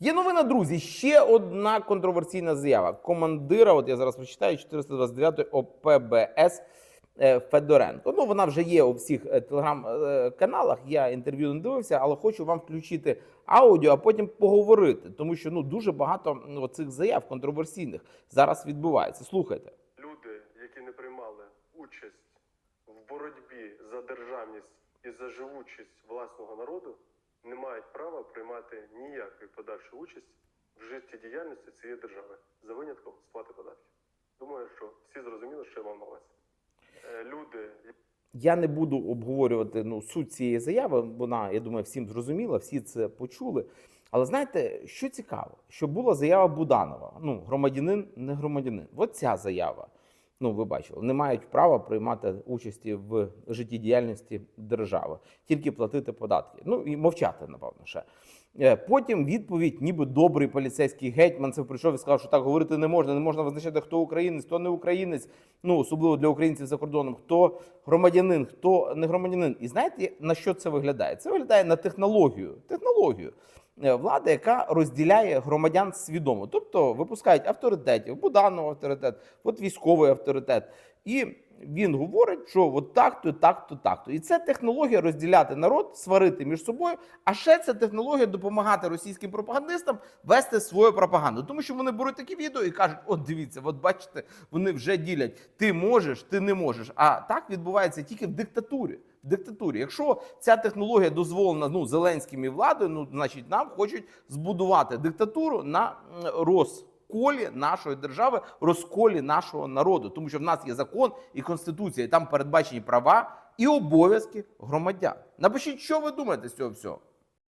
Є новина, друзі. Ще одна контроверсійна заява командира. От я зараз прочитаю 429 ОПБС е, Федоренко. Ну вона вже є у всіх е, телеграм-каналах. Я інтерв'ю не дивився, але хочу вам включити аудіо, а потім поговорити, тому що ну дуже багато ну, цих заяв контроверсійних зараз відбувається. Слухайте. люди, які не приймали участь в боротьбі за державність і за живучість власного народу, не мають права приймати ніякої подальшої участь в життєдіяльності цієї держави за винятком сплати податків. Думаю, що всі зрозуміли, що я мав на увазі. Е, Люди, Я не буду обговорювати ну, суть цієї заяви. Вона, я думаю, всім зрозуміла, всі це почули. Але знаєте, що цікаво, що була заява Буданова. Ну, громадянин, не громадянин. От ця заява. Ну, ви бачили, не мають права приймати участі в життєдіяльності держави, тільки платити податки. Ну і мовчати, напевно, ще. Е, Потім відповідь, ніби добрий поліцейський гетьман це прийшов і сказав, що так говорити не можна, не можна визначати, хто українець, хто не українець. Ну особливо для українців за кордоном, хто громадянин, хто не громадянин. І знаєте, на що це виглядає? Це виглядає на технологію. Технологію е, влади, яка розділяє громадян свідомо, тобто випускають авторитетів, Буданов авторитет, от військовий авторитет. І він говорить, що от так-то, так-то, так-то. І це технологія розділяти народ, сварити між собою. А ще це технологія допомагати російським пропагандистам вести свою пропаганду. Тому що вони беруть такі відео і кажуть: от дивіться, от бачите, вони вже ділять. Ти можеш, ти не можеш. А так відбувається тільки в диктатурі. В диктатурі. Якщо ця технологія дозволена ну, Зеленським і владою, ну значить нам хочуть збудувати диктатуру на м, розколі нашої держави, розколі нашого народу, тому що в нас є закон і конституція, і там передбачені права і обов'язки громадян. Напишіть, що ви думаєте з цього всього.